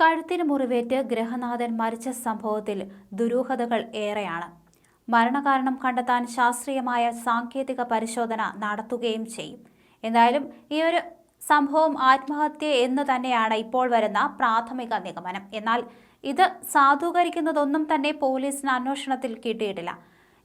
കഴുത്തിന് മുറിവേറ്റ് ഗ്രഹനാഥൻ മരിച്ച സംഭവത്തിൽ ദുരൂഹതകൾ ഏറെയാണ്. മരണകാരണം കണ്ടെത്താൻ ശാസ്ത്രീയമായ സാങ്കേതിക പരിശോധന നടത്തുകയും ചെയ്യും. എന്തായാലും ഈ ഒരു സംഭവം ആത്മഹത്യ എന്ന് തന്നെയാണ് ഇപ്പോൾ വരുന്ന പ്രാഥമിക നിഗമനം. എന്നാൽ ഇത് സാധൂകരിക്കുന്നതൊന്നും തന്നെ പോലീസിന് അന്വേഷണത്തിൽ കിട്ടിയിട്ടില്ല.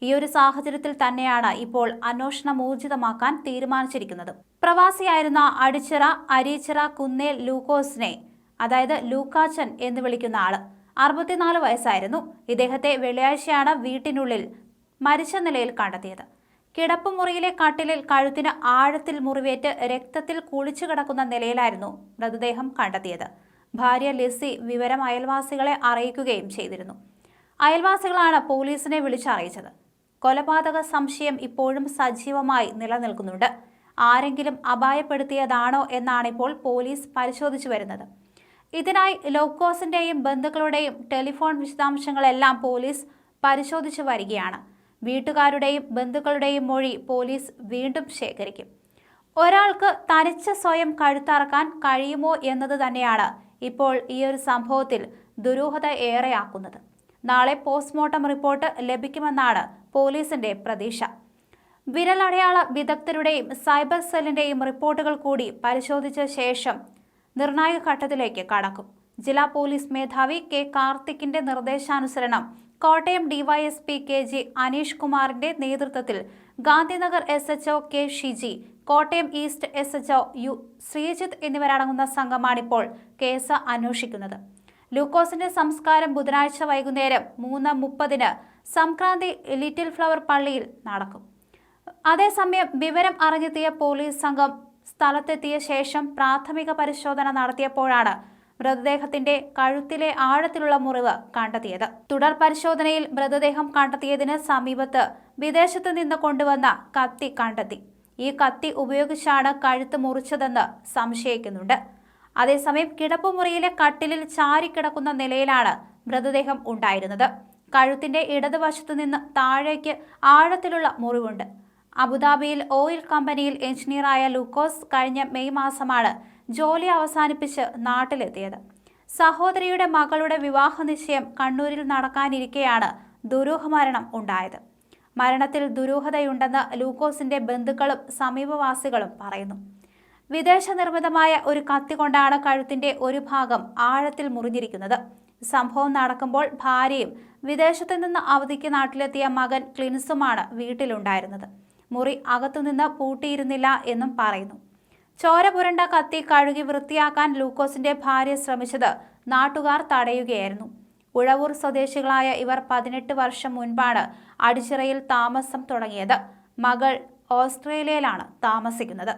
ഈ ഒരു സാഹചര്യത്തിൽ തന്നെയാണ് ഇപ്പോൾ അന്വേഷണം ഊർജിതമാക്കാൻ തീരുമാനിച്ചിരിക്കുന്നത്. പ്രവാസിയായിരുന്ന അടിച്ചിറ അരീച്ചിറ കുന്നേൽ ലൂക്കോസിനെ അതായത് ലൂക്കാച്ചൻ എന്ന് വിളിക്കുന്ന ആൾ. അറുപത്തിനാല് വയസ്സായിരുന്നു. ഇദ്ദേഹത്തെ വെള്ളിയാഴ്ചയാണ് വീട്ടിനുള്ളിൽ മരിച്ച നിലയിൽ കണ്ടെത്തിയത്. കിടപ്പുമുറിയിലെ കട്ടിലിൽ കഴുത്തിന് ആഴത്തിൽ മുറിവേറ്റ് രക്തത്തിൽ കുളിച്ചു കിടക്കുന്ന നിലയിലായിരുന്നു മൃതദേഹം കണ്ടെത്തിയത്. ഭാര്യ ലിസി വിവരം അയൽവാസികളെ അറിയിക്കുകയും ചെയ്തിരുന്നു. അയൽവാസികളാണ് പോലീസിനെ വിളിച്ചറിയിച്ചത്. കൊലപാതക സംശയം ഇപ്പോഴും സജീവമായി നിലനിൽക്കുന്നുണ്ട്. ആരെങ്കിലും അപായപ്പെടുത്തിയതാണോ എന്നാണിപ്പോൾ പോലീസ് പരിശോധിച്ചു വരുന്നത്. ഇതിനായി ലോക്കോസിന്റെയും ബന്ധുക്കളുടെയും ടെലിഫോൺ വിശദാംശങ്ങളെല്ലാം പോലീസ് പരിശോധിച്ചു വരികയാണ്. വീട്ടുകാരുടെയും ബന്ധുക്കളുടെയും മൊഴി പോലീസ് വീണ്ടും ശേഖരിക്കും. ഒരാൾക്ക് തനിച്ച് സ്വയം കഴുത്തറക്കാൻ കഴിയുമോ എന്നത് തന്നെയാണ് ഇപ്പോൾ ഈ ഒരു സംഭവത്തിൽ ദുരൂഹത ഏറെയാക്കുന്നത്. നാളെ പോസ്റ്റ്മോർട്ടം റിപ്പോർട്ട് ലഭിക്കുമെന്നാണ് പോലീസിന്റെ പ്രതീക്ഷ. വിരലടയാള വിദഗ്ധരുടെയും സൈബർ സെല്ലിന്റെയും റിപ്പോർട്ടുകൾ കൂടി പരിശോധിച്ച ശേഷം നിർണായക ഘട്ടത്തിലേക്ക് കടക്കും. ജില്ലാ പോലീസ് മേധാവി കെ കാർത്തിക്കിന്റെ നിർദ്ദേശാനുസരണം Kottayam DYSP K G Aneesh കുമാറിന്റെ നേതൃത്വത്തിൽ Gandhinagar S H O K Shiji Kottayam east S H O U Sreejith എന്നിവരടങ്ങുന്ന സംഘമാണിപ്പോൾ കേസ് അന്വേഷിക്കുന്നത്. ലൂക്കോസിന്റെ സംസ്കാരം ബുധനാഴ്ച വൈകുന്നേരം മൂന്ന് മുപ്പതിന് സംക്രാന്തി ലിറ്റിൽ ഫ്ലവർ പള്ളിയിൽ നടക്കും. അതേസമയം വിവരം അറിഞ്ഞെത്തിയ പോലീസ് സംഘം സ്ഥലത്തെത്തിയ ശേഷം പ്രാഥമിക പരിശോധന നടത്തിയപ്പോഴാണ് മൃതദേഹത്തിന്റെ കഴുത്തിലെ ആഴത്തിലുള്ള മുറിവ് കണ്ടെത്തിയത്. തുടർ പരിശോധനയിൽ മൃതദേഹം കണ്ടെത്തിയതിന് സമീപത്ത് വിദേശത്ത് നിന്ന് കൊണ്ടുവന്ന കത്തി കണ്ടെത്തി. ഈ കത്തി ഉപയോഗിച്ചാണ് കഴുത്ത് മുറിച്ചതെന്ന് സംശയിക്കുന്നുണ്ട്. അതേസമയം കിടപ്പുമുറിയിലെ കട്ടിലിൽ ചാരിക്കിടക്കുന്ന നിലയിലാണ് മൃതദേഹം ഉണ്ടായിരുന്നത്. കഴുത്തിന്റെ ഇടതുവശത്തു നിന്ന് താഴേക്ക് ആഴത്തിലുള്ള മുറിവുണ്ട്. അബുദാബിയിൽ ഓയിൽ കമ്പനിയിൽ എഞ്ചിനീയറായ ലൂക്കോസ് കഴിഞ്ഞ മെയ് മാസമാണ് ജോലി അവസാനിപ്പിച്ച് നാട്ടിലെത്തിയത്. സഹോദരിയുടെ മകളുടെ വിവാഹ നിശ്ചയം കണ്ണൂരിൽ നടക്കാനിരിക്കെയാണ് ദുരൂഹമരണം ഉണ്ടായത്. മരണത്തിൽ ദുരൂഹതയുണ്ടെന്ന് ലൂക്കോസിന്റെ ബന്ധുക്കളും സമീപവാസികളും പറയുന്നു. വിദേശ നിർമ്മിതമായ ഒരു കത്തി കൊണ്ടാണ് കഴുത്തിന്റെ ഒരു ഭാഗം ആഴത്തിൽ മുറിഞ്ഞിരിക്കുന്നത്. സംഭവം നടക്കുമ്പോൾ ഭാര്യയും വിദേശത്തു നിന്ന് അവധിക്ക് നാട്ടിലെത്തിയ മകൻ ക്ലിൻസുമാണ് വീട്ടിലുണ്ടായിരുന്നത്. മുറി അകത്തുനിന്ന് പൂട്ടിയിരുന്നില്ല എന്നും പറയുന്നു. ചോര പുരണ്ട കത്തി കഴുകി വൃത്തിയാക്കാൻ ലൂക്കോസിന്റെ ഭാര്യ ശ്രമിച്ചത് നാട്ടുകാർ തടയുകയായിരുന്നു. ഉഴവൂർ സ്വദേശികളായ ഇവർ പതിനെട്ട് വർഷം മുൻപാണ് അടിച്ചിറയിൽ താമസം തുടങ്ങിയത്. മകൾ ഓസ്ട്രേലിയയിലാണ് താമസിക്കുന്നത്.